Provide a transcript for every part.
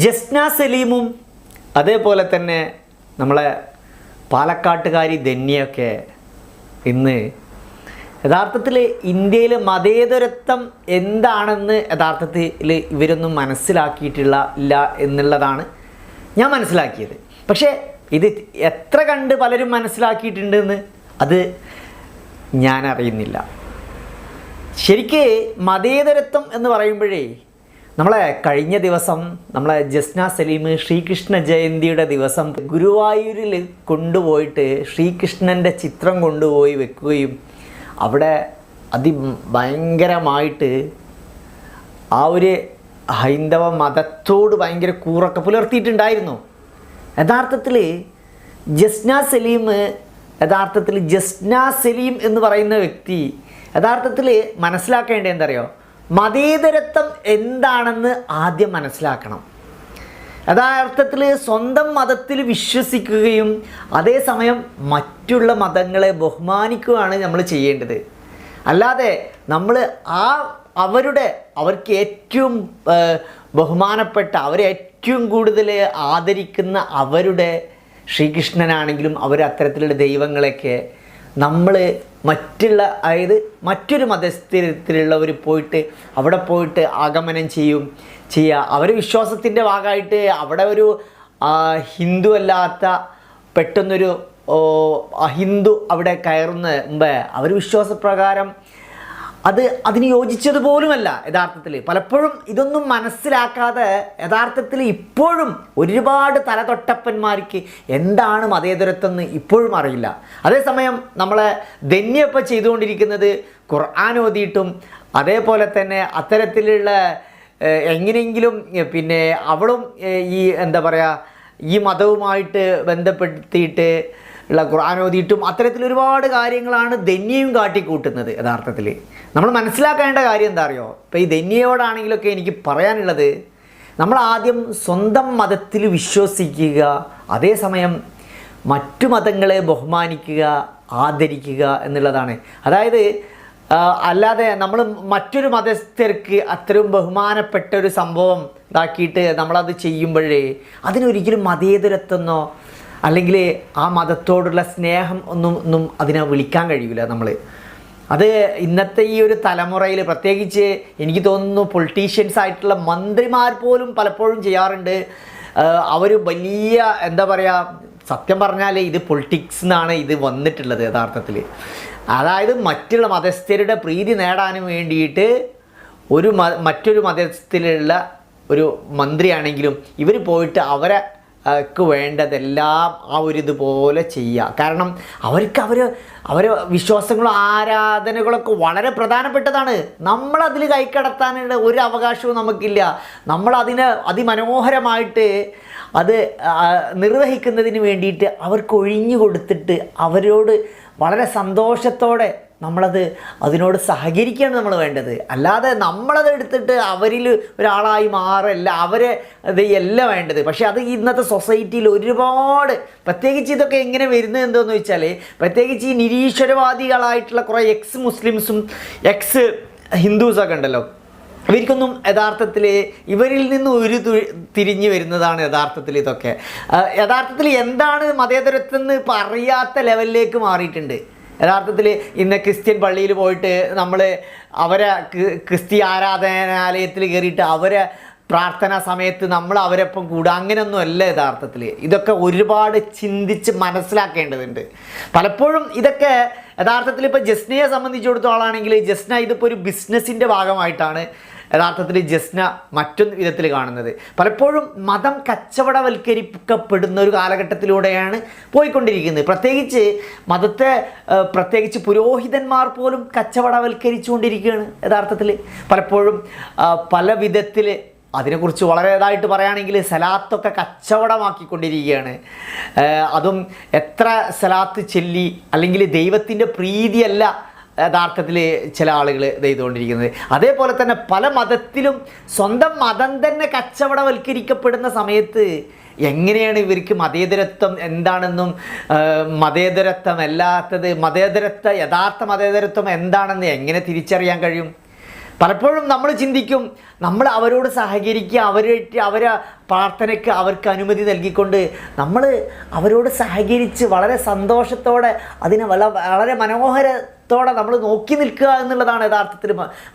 ജസ്ന സലീമും അതേപോലെ തന്നെ നമ്മളെ പാലക്കാട്ടുകാരി ധന്യൊക്കെ ഇന്ന് യഥാർത്ഥത്തിൽ ഇന്ത്യയിൽ മതേതരത്വം എന്താണെന്ന് യഥാർത്ഥത്തിൽ ഇവരൊന്നും മനസ്സിലാക്കിയിട്ടുള്ള ഇല്ല എന്നുള്ളതാണ് ഞാൻ മനസ്സിലാക്കിയത്. പക്ഷേ ഇത് എത്ര കണ്ട് പലരും മനസ്സിലാക്കിയിട്ടുണ്ടെന്ന് അത് ഞാൻ അറിയുന്നില്ല. ശരിക്ക് മതേതരത്വം എന്ന് പറയുമ്പോഴേ നമ്മളെ കഴിഞ്ഞ ദിവസം നമ്മളെ ജസ്ന സലീം ശ്രീകൃഷ്ണ ജയന്തിയുടെ ദിവസം ഗുരുവായൂരിൽ കൊണ്ടുപോയിട്ട് ശ്രീകൃഷ്ണന്റെ ചിത്രം കൊണ്ടുപോയി വെക്കുകയും അവിടെ അതി ഭയങ്കരമായിട്ട് ആ ഒരു ഹൈന്ദവ മതത്തോട് ഭയങ്കര കൂറൊക്കെ പുലർത്തിയിട്ടുണ്ടായിരുന്നു. യഥാർത്ഥത്തിൽ ജസ്ന സലീം യഥാർത്ഥത്തിൽ ജസ്ന സലീം എന്ന് പറയുന്ന വ്യക്തി യഥാർത്ഥത്തിൽ മനസ്സിലാക്കേണ്ടത് എന്തറിയോ മതേതരത്വം എന്താണെന്ന് ആദ്യം മനസ്സിലാക്കണം. യഥാർത്ഥത്തിൽ സ്വന്തം മതത്തിൽ വിശ്വസിക്കുകയും അതേസമയം മറ്റുള്ള മതങ്ങളെ ബഹുമാനിക്കുകയാണ് നമ്മൾ ചെയ്യേണ്ടത്. അല്ലാതെ നമ്മൾ ആ അവരുടെ അവർക്ക് ഏറ്റവും ബഹുമാനപ്പെട്ട അവരെ ഏറ്റവും കൂടുതൽ ആദരിക്കുന്ന അവരുടെ ശ്രീകൃഷ്ണനാണെങ്കിലും അവർ അത്തരത്തിലുള്ള ദൈവങ്ങളെയൊക്കെ നമ്മൾ മറ്റുള്ള അതായത് മറ്റൊരു മതസ്ഥിരത്തിലുള്ളവർ പോയിട്ട് അവിടെ പോയിട്ട് ആഗമനം ചെയ്യും ചെയ്യുക അവർ വിശ്വാസത്തിന്റെ ഭാഗമായിട്ട് അവിടെ ഒരു ഹിന്ദു അല്ലാത്ത പെട്ടെന്നൊരു ഹിന്ദു അഹിന്ദു അവിടെ കയറുന്ന മുമ്പേ അവർ വിശ്വാസപ്രകാരം അത് അതിന് യോജിച്ചതുപോലുമല്ല യഥാർത്ഥത്തിൽ പലപ്പോഴും ഇതൊന്നും മനസ്സിലാക്കാതെ യഥാർത്ഥത്തിൽ ഇപ്പോഴും ഒരുപാട് തലതൊട്ടപ്പന്മാർക്ക് എന്താണ് മതേതരത്വം ഇപ്പോഴും അറിയില്ല. അതേസമയം നമ്മളെ ധന്യപ്പ ചെയ്തുകൊണ്ടിരിക്കുന്നത് ഖുർആൻ ഓതിയിട്ടും അതേപോലെ തന്നെ അത്തരത്തിലുള്ള എങ്ങനെയെങ്കിലും പിന്നെ അവളും ഈ എന്താ പറയുക ഈ മതവുമായിട്ട് ബന്ധപ്പെടുത്തിയിട്ട് ഉള്ള ഖുർആൻ ഓതിയിട്ടും അത്തരത്തിൽ ഒരുപാട് കാര്യങ്ങളാണ് ധന്യയും കാട്ടിക്കൂട്ടുന്നത് യഥാർത്ഥത്തിൽ. നമ്മൾ മനസ്സിലാക്കേണ്ട കാര്യം എന്താ അറിയോ? ഇപ്പോൾ ഈ ധന്യയോടാണെങ്കിലൊക്കെ എനിക്ക് പറയാനുള്ളത് നമ്മൾ ആദ്യം സ്വന്തം മതത്തിൽ വിശ്വസിക്കുക അതേസമയം മറ്റു മതങ്ങളെ ബഹുമാനിക്കുക ആദരിക്കുക എന്നുള്ളതാണ്. അതായത് അല്ലാതെ നമ്മൾ മറ്റൊരു മതസ്ഥർക്ക് അത്രയും ബഹുമാനപ്പെട്ട ഒരു സംഭവം ഇതാക്കിയിട്ട് നമ്മളത് ചെയ്യുമ്പോഴേ അതിനൊരിക്കലും മതേതരത്വമെന്നോ അല്ലെങ്കിൽ ആ മതത്തോടുള്ള സ്നേഹം ഒന്നും ഒന്നും അതിനെ വിളിക്കാൻ കഴിയില്ല നമ്മൾ അത് ഇന്നത്തെ ഈ ഒരു തലമുറയിൽ പ്രത്യേകിച്ച് എനിക്ക് തോന്നുന്നു പൊളിറ്റീഷ്യൻസ് ആയിട്ടുള്ള മന്ത്രിമാർ പോലും പലപ്പോഴും ചെയ്യാറുണ്ട്. അവർ വലിയ എന്താ പറയുക സത്യം പറഞ്ഞാൽ ഇത് പൊളിറ്റിക്സ് എന്നാണ് ഇത് വന്നിട്ടുള്ളത് യഥാർത്ഥത്തിൽ അതായത് മറ്റുള്ള മതസ്ഥരുടെ പ്രീതി നേടാനും വേണ്ടിയിട്ട് ഒരു മറ്റൊരു മതത്തിലുള്ള ഒരു മന്ത്രിയാണെങ്കിലും ഇവർ പോയിട്ട് അവരെ ക്ക് വേണ്ടതെല്ലാം ആ ഒരു ഇതുപോലെ ചെയ്യുക. കാരണം അവർക്ക് അവർ അവർ വിശ്വാസങ്ങളും ആരാധനകളൊക്കെ വളരെ പ്രധാനപ്പെട്ടതാണ്. നമ്മളതിൽ കൈക്കടത്താനുള്ള ഒരു അവകാശവും നമുക്കില്ല. നമ്മളതിനെ അതിമനോഹരമായിട്ട് അത് നിർവഹിക്കുന്നതിന് വേണ്ടിയിട്ട് അവർക്ക് ഒഴിഞ്ഞു കൊടുത്തിട്ട് അവരോട് വളരെ സന്തോഷത്തോടെ നമ്മളത് അതിനോട് സഹകരിക്കുകയാണ് നമ്മൾ വേണ്ടത്. അല്ലാതെ നമ്മളത് എടുത്തിട്ട് അവരിൽ ഒരാളായി മാറല്ല അവരെ ഇത് എല്ലാം വേണ്ടത്. പക്ഷേ അത് ഇന്നത്തെ സൊസൈറ്റിയിൽ ഒരുപാട് പ്രത്യേകിച്ച് ഇതൊക്കെ എങ്ങനെ വരുന്നത് എന്തോന്ന് വെച്ചാൽ പ്രത്യേകിച്ച് ഈ നിരീശ്വരവാദികളായിട്ടുള്ള കുറേ എക്സ് മുസ്ലിംസും എക്സ് ഹിന്ദുസൊക്കെ ഉണ്ടല്ലോ. ഇവർക്കൊന്നും യഥാർത്ഥത്തിൽ ഇവരിൽ നിന്ന് ഒരു തിരിഞ്ഞു വരുന്നതാണ് യഥാർത്ഥത്തിൽ ഇതൊക്കെ. യഥാർത്ഥത്തിൽ എന്താണ് മതേതരത്വം എന്ന് ഇപ്പം അറിയാത്ത ലെവലിലേക്ക് മാറിയിട്ടുണ്ട്. യഥാർത്ഥത്തിൽ ഇന്ന് ക്രിസ്ത്യൻ പള്ളിയിൽ പോയിട്ട് നമ്മൾ അവരെ ക്രിസ്തി ക്രിസ്ത്യ ആരാധനാലയത്തിൽ കയറിയിട്ട് അവരെ പ്രാർത്ഥനാ സമയത്ത് നമ്മൾ അവരൊപ്പം കൂടുക. അങ്ങനെയൊന്നും അല്ല യഥാർത്ഥത്തിൽ. ഇതൊക്കെ ഒരുപാട് ചിന്തിച്ച് മനസ്സിലാക്കേണ്ടതുണ്ട്. പലപ്പോഴും ഇതൊക്കെ യഥാർത്ഥത്തിൽ ഇപ്പോൾ ജസ്നയെ സംബന്ധിച്ചിടത്തോളാണെങ്കിൽ ജസ്ന ഇതിപ്പോൾ ഒരു ബിസിനസ്സിന്റെ ഭാഗമായിട്ടാണ് യഥാർത്ഥത്തിൽ ജസ്ന മറ്റൊന്ന് വിധത്തിൽ കാണുന്നത്. പലപ്പോഴും മതം കച്ചവടവൽക്കരിക്കപ്പെടുന്ന ഒരു കാലഘട്ടത്തിലൂടെയാണ് പോയിക്കൊണ്ടിരിക്കുന്നത്. പ്രത്യേകിച്ച് മതത്തെ പ്രത്യേകിച്ച് പുരോഹിതന്മാർ പോലും കച്ചവടവൽക്കരിച്ചുകൊണ്ടിരിക്കുകയാണ് യഥാർത്ഥത്തിൽ. പലപ്പോഴും പല വിധത്തിൽ അതിനെക്കുറിച്ച് വളരെ ഇതായിട്ട് പറയുകയാണെങ്കിൽ സലാത്തൊക്കെ കച്ചവടമാക്കിക്കൊണ്ടിരിക്കുകയാണ്. അതും എത്ര സലാത്ത് ചെല്ലി അല്ലെങ്കിൽ ദൈവത്തിന്റെ പ്രീതിയല്ല യഥാർത്ഥത്തിൽ ചില ആളുകൾ ചെയ്തുകൊണ്ടിരിക്കുന്നത്. അതേപോലെ തന്നെ പല മതത്തിലും സ്വന്തം മതം തന്നെ കച്ചവടവൽക്കരിക്കപ്പെടുന്ന സമയത്ത് എങ്ങനെയാണ് ഇവർക്ക് മതേതരത്വം എന്താണെന്നും മതേതരത്വം അല്ലാത്തത് മതേതരത്വ യഥാർത്ഥ മതേതരത്വം എന്താണെന്ന് എങ്ങനെ തിരിച്ചറിയാൻ കഴിയും? പലപ്പോഴും നമ്മൾ ചിന്തിക്കും നമ്മൾ അവരോട് സഹകരിക്കുക അവരായിട്ട് അവരെ പ്രാർത്ഥനയ്ക്ക് അവർക്ക് അനുമതി നൽകിക്കൊണ്ട് നമ്മൾ അവരോട് സഹകരിച്ച് വളരെ സന്തോഷത്തോടെ അതിനെ വളരെ വളരെ മനോഹരത്തോടെ നമ്മൾ നോക്കി നിൽക്കുക എന്നുള്ളതാണ് യഥാർത്ഥത്തിൽ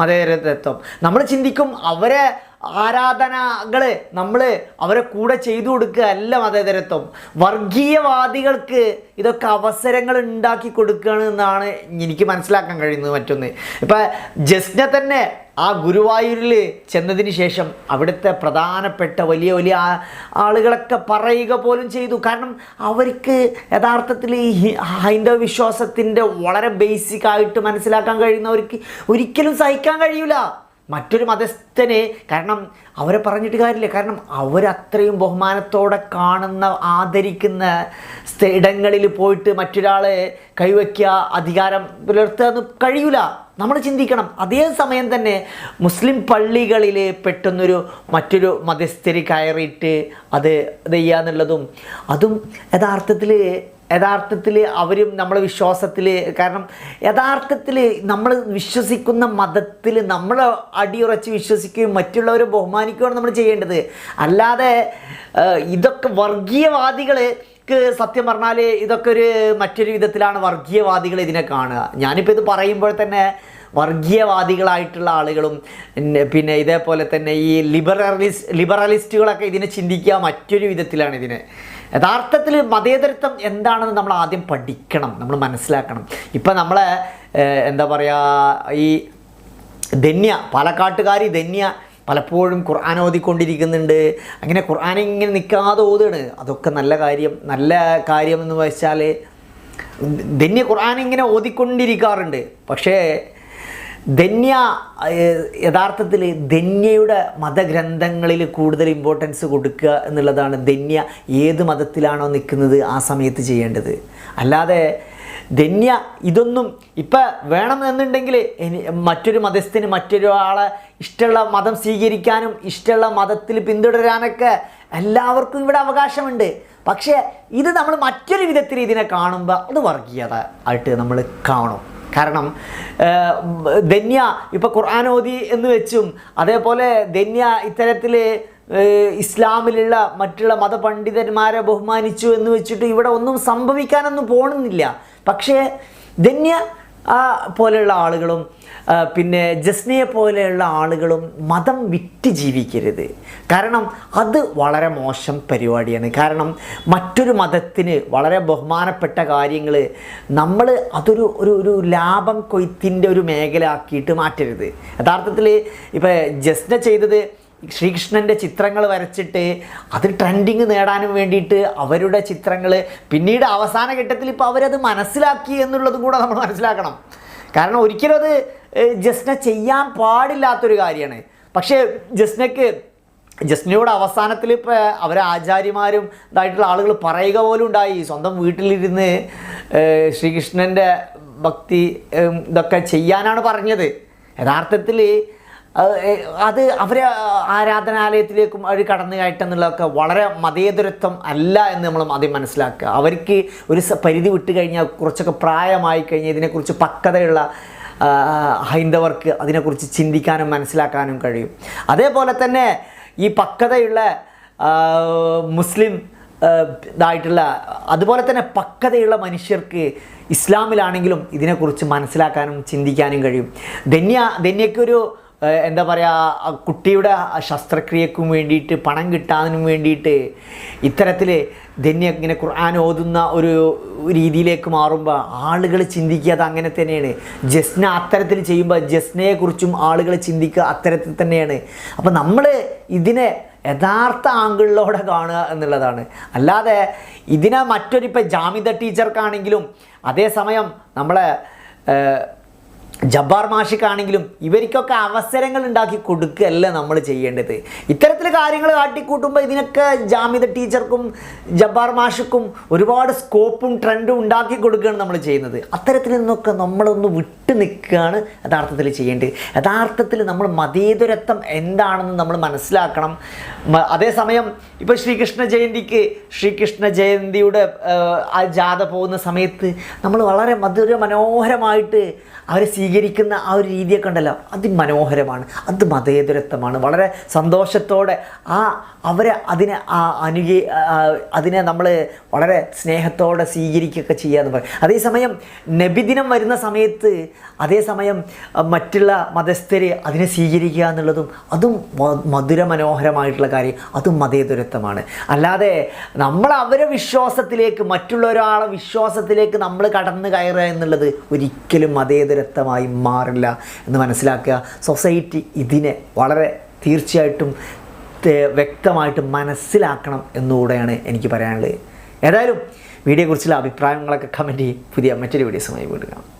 മതേതരത്വം. നമ്മൾ ചിന്തിക്കും അവരെ ആരാധനകൾ നമ്മൾ അവരെ കൂടെ ചെയ്തു കൊടുക്കുക അല്ല മതേതരത്വം. വർഗീയവാദികൾക്ക് ഇതൊക്കെ അവസരങ്ങൾ ഉണ്ടാക്കി കൊടുക്കുകയാണ് എന്നാണ് എനിക്ക് മനസ്സിലാക്കാൻ കഴിയുന്നത് മറ്റൊന്ന്. ഇപ്പം ജസ്നെ തന്നെ ആ ഗുരുവായൂരിൽ ചെന്നതിന് ശേഷം അവിടുത്തെ പ്രധാനപ്പെട്ട വലിയ വലിയ ആളുകളൊക്കെ പറയുക പോലും ചെയ്തു. കാരണം അവർക്ക് യഥാർത്ഥത്തിൽ ഈ ഹൈന്ദവ വിശ്വാസത്തിന്റെ വളരെ ബേസിക് ആയിട്ട് മനസ്സിലാക്കാൻ കഴിയുന്നവർക്ക് ഒരിക്കലും സഹിക്കാൻ കഴിയൂല. മറ്റൊരു മതസ്ഥനെ കാരണം അവരെ പറഞ്ഞിട്ട് കാര്യമില്ല. കാരണം അവരത്രയും ബഹുമാനത്തോടെ കാണുന്ന ആദരിക്കുന്ന ഇടങ്ങളിൽ പോയിട്ട് മറ്റൊരാളെ കൈവയ്ക്കുക അധികാരം പുലർത്തുക എന്ന് കഴിയൂല. നമ്മൾ ചിന്തിക്കണം. അതേ സമയം തന്നെ മുസ്ലിം പള്ളികളിൽ പെട്ടെന്നൊരു മറ്റൊരു മതസ്ഥര് കയറിയിട്ട് അത് ഇത് ചെയ്യുക എന്നുള്ളതും അതും യഥാർത്ഥത്തിൽ യഥാർത്ഥത്തിൽ അവരും നമ്മളെ വിശ്വാസത്തിൽ കാരണം യഥാർത്ഥത്തിൽ നമ്മൾ വിശ്വസിക്കുന്ന മതത്തിൽ നമ്മൾ അടിയുറച്ച് വിശ്വസിക്കുകയും മറ്റുള്ളവരെ ബഹുമാനിക്കുകയാണ് നമ്മൾ ചെയ്യേണ്ടത്. അല്ലാതെ ഇതൊക്കെ വർഗീയവാദികൾക്ക് സത്യം പറഞ്ഞാൽ ഇതൊക്കെ ഒരു മറ്റൊരു വിധത്തിലാണ് വർഗീയവാദികൾ ഇതിനെ കാണുക. ഞാനിപ്പോൾ ഇത് പറയുമ്പോൾ തന്നെ വർഗീയവാദികളായിട്ടുള്ള ആളുകളും പിന്നെ ഇതേപോലെ തന്നെ ഈ ലിബറലിസ് ലിബറലിസ്റ്റുകളൊക്കെ ഇതിനെ ചിന്തിക്കുക മറ്റൊരു വിധത്തിലാണ് ഇതിനെ. യഥാർത്ഥത്തിൽ മതേതരത്വം എന്താണെന്ന് നമ്മൾ ആദ്യം പഠിക്കണം നമ്മൾ മനസ്സിലാക്കണം. ഇപ്പം നമ്മളെ എന്താ പറയുക ഈ ധന്യ പാലക്കാട്ടുകാരി ധന്യ പലപ്പോഴും ഖുർആൻ ഓതിക്കൊണ്ടിരിക്കുന്നുണ്ട്. അങ്ങനെ ഖുർആൻ ഇങ്ങനെ നിൽക്കാതെ ഓതുകയാണ്. അതൊക്കെ നല്ല കാര്യം നല്ല കാര്യം എന്ന് വെച്ചാൽ ധന്യ ഖുർആൻ ഇങ്ങനെ ഓതിക്കൊണ്ടിരിക്കാറുണ്ട്. പക്ഷേ ധന്യ യഥാർത്ഥത്തിൽ ധന്യയുടെ മതഗ്രന്ഥങ്ങളിൽ കൂടുതൽ ഇമ്പോർട്ടൻസ് കൊടുക്കുക എന്നുള്ളതാണ് ധന്യ ഏത് മതത്തിലാണോ നിൽക്കുന്നത് ആ സമയത്ത് ചെയ്യേണ്ടത്. അല്ലാതെ ധന്യ ഇതൊന്നും ഇപ്പം വേണമെന്നുണ്ടെങ്കിൽ മറ്റൊരു മതസ്ഥന് മറ്റൊരാളെ ഇഷ്ടമുള്ള മതം സ്വീകരിക്കാനും ഇഷ്ടമുള്ള മതത്തിൽ പിന്തുടരാനൊക്കെ എല്ലാവർക്കും ഇവിടെ അവകാശമുണ്ട്. പക്ഷേ ഇത് നമ്മൾ മറ്റൊരു വിധത്തിൽ ഇതിനെ കാണുമ്പോൾ അത് വർഗീയത ആയിട്ട് നമ്മൾ കാണും. കാരണം ധന്യ ഇപ്പോൾ ഖുർആാനോദി എന്ന് വെച്ചും അതേപോലെ ധന്യ ഇത്തരത്തിൽ ഇസ്ലാമിലുള്ള മറ്റുള്ള മതപണ്ഡിതന്മാരെ ബഹുമാനിച്ചു എന്ന് വെച്ചിട്ട് ഇവിടെ ഒന്നും സംഭവിക്കാനൊന്നും പോകണമെന്നില്ല പക്ഷേ ധന്യ ആ പോലെയുള്ള ആളുകളും പിന്നെ ജസ്നയെ പോലെയുള്ള ആളുകളും മതം വിറ്റ് ജീവിക്കരുത്. കാരണം അത് വളരെ മോശം പരിപാടിയാണ്. കാരണം മറ്റൊരു മതത്തിന് വളരെ ബഹുമാനപ്പെട്ട കാര്യങ്ങൾ നമ്മൾ അതൊരു ഒരു ഒരു ലാഭം കൊയ്ത്തിന്റെ ഒരു മേഖല ആക്കിയിട്ട് മാറ്റരുത്. യഥാർത്ഥത്തിൽ ഇപ്പോൾ ജസ്ന ചെയ്തത് ശ്രീകൃഷ്ണന്റെ ചിത്രങ്ങൾ വരച്ചിട്ട് അത് ട്രെൻഡിങ് നേടാനും വേണ്ടിയിട്ട് അവരുടെ ചിത്രങ്ങൾ പിന്നീട് അവസാന ഘട്ടത്തിൽ ഇപ്പോൾ അവരത് മനസ്സിലാക്കി എന്നുള്ളതും കൂടെ നമ്മൾ മനസ്സിലാക്കണം. കാരണം ഒരിക്കലും അത് ജസ്ന ചെയ്യാൻ പാടില്ലാത്തൊരു കാര്യമാണ്. പക്ഷേ ജസ്നയ്ക്ക് ജസ്നയോട് അവസാനത്തിൽ ഇപ്പോൾ അവരെ ആചാര്യമാരും ഇതായിട്ടുള്ള ആളുകൾ പറയുക പോലും ഉണ്ടായി. സ്വന്തം വീട്ടിലിരുന്ന് ശ്രീകൃഷ്ണന്റെ ഭക്തി ഇതൊക്കെ ചെയ്യാനാണ് പറഞ്ഞത്. യഥാർത്ഥത്തിൽ അത് അവരെ ആരാധനാലയത്തിലേക്കും അവർ കടന്നു കയറ്റെന്നുള്ളതൊക്കെ വളരെ മതേതരത്വം അല്ല എന്ന് നമ്മൾ ആദ്യം മനസ്സിലാക്കുക. അവർക്ക് ഒരു പരിധി വിട്ട് കഴിഞ്ഞാൽ കുറച്ചൊക്കെ പ്രായമായി കഴിഞ്ഞാൽ ഇതിനെക്കുറിച്ച് പക്വതയുള്ള ഹൈന്ദവർക്ക് അതിനെക്കുറിച്ച് ചിന്തിക്കാനും മനസ്സിലാക്കാനും കഴിയും. അതേപോലെ തന്നെ ഈ പക്വതയുള്ള മുസ്ലിം ഇതായിട്ടുള്ള അതുപോലെ തന്നെ പക്വതയുള്ള മനുഷ്യർക്ക് ഇസ്ലാമിലാണെങ്കിലും ഇതിനെക്കുറിച്ച് മനസ്സിലാക്കാനും ചിന്തിക്കാനും കഴിയും. ധന്യ ധന്യക്കൊരു എന്താ പറയുക കുട്ടിയുടെ ശസ്ത്രക്രിയക്കും വേണ്ടിയിട്ട് പണം കിട്ടാനും വേണ്ടിയിട്ട് ഇത്തരത്തിൽ ധന്യ ഇങ്ങനെ ഖുർആൻ ഓതുന്ന ഒരു രീതിയിലേക്ക് മാറുമ്പോൾ ആളുകൾ ചിന്തിക്കുക അത് അങ്ങനെ തന്നെയാണ്. ജസ്ന അത്തരത്തിൽ ചെയ്യുമ്പോൾ ജസ്നയെക്കുറിച്ചും ആളുകൾ ചിന്തിക്കുക അത്തരത്തിൽ തന്നെയാണ്. അപ്പോൾ നമ്മൾ ഇതിനെ യഥാർത്ഥ ആംഗിളിലൂടെ കാണുക എന്നുള്ളതാണ്. അല്ലാതെ ഇതിനെ മറ്റൊരു ഇപ്പം ജാമിത ടീച്ചർക്കാണെങ്കിലും അതേസമയം നമ്മളെ ജബ്ബാർ മാഷിക്കാണെങ്കിലും ഇവർക്കൊക്കെ അവസരങ്ങൾ ഉണ്ടാക്കി കൊടുക്കുകയല്ല നമ്മൾ ചെയ്യേണ്ടത്. ഇത്തരത്തിൽ കാര്യങ്ങൾ കാട്ടിക്കൂട്ടുമ്പോൾ ഇതിനൊക്കെ ജാമിത ടീച്ചർക്കും ജബ്ബാർ മാഷിക്കും ഒരുപാട് സ്കോപ്പും ട്രെൻഡും ഉണ്ടാക്കി കൊടുക്കുകയാണ് നമ്മൾ ചെയ്യുന്നത്. അത്തരത്തിൽ നിന്നൊക്കെ നമ്മളൊന്ന് വിട്ടു നിൽക്കുകയാണ് യഥാർത്ഥത്തിൽ ചെയ്യേണ്ടത്. യഥാർത്ഥത്തിൽ നമ്മൾ മതേതരത്വം എന്താണെന്ന് നമ്മൾ മനസ്സിലാക്കണം. അതേസമയം ഇപ്പോൾ ശ്രീകൃഷ്ണ ജയന്തിക്ക് ശ്രീകൃഷ്ണ ജയന്തിയുടെ ആ, ജാഥ പോകുന്ന സമയത്ത് നമ്മൾ വളരെ മധുര മനോഹരമായിട്ട് അവരെ സ്വീകരിക്കും സ്വീകരിക്കുന്ന ആ ഒരു രീതിയൊക്കെ ഉണ്ടല്ലോ അതിമനോഹരമാണ് അത് മതേതരത്വമാണ്. വളരെ സന്തോഷത്തോടെ ആ അവരെ അതിനെ ആ അനുകി അതിനെ നമ്മൾ വളരെ സ്നേഹത്തോടെ സ്വീകരിക്കുകയൊക്കെ ചെയ്യുക എന്ന് പറയും. അതേസമയം നബിദിനം വരുന്ന സമയത്ത് അതേസമയം മറ്റുള്ള മതസ്ഥർ അതിനെ സ്വീകരിക്കുക എന്നുള്ളതും അതും മധുരമനോഹരമായിട്ടുള്ള കാര്യം. അതും മതേതരത്വമാണ്. അല്ലാതെ നമ്മൾ അവരെ വിശ്വാസത്തിലേക്ക് മറ്റുള്ള ഒരാളെ വിശ്വാസത്തിലേക്ക് നമ്മൾ കടന്നു കയറുക എന്നുള്ളത് ഒരിക്കലും മതേതരത്വമായി മാറില്ല എന്ന് മനസ്സിലാക്കുക. സൊസൈറ്റി ഇതിനെ വളരെ തീർച്ചയായിട്ടും വ്യക്തമായിട്ട് മനസ്സിലാക്കണം എന്നുകൂടെയാണ് എനിക്ക് പറയാനുള്ളത്. ഏതായാലും വീഡിയോയെക്കുറിച്ചുള്ള അഭിപ്രായങ്ങളൊക്കെ കമന്റ് ചെയ്യും. പുതിയ മറ്റൊരു വീഡിയോസുമായി വീണ്ടും കാണാം.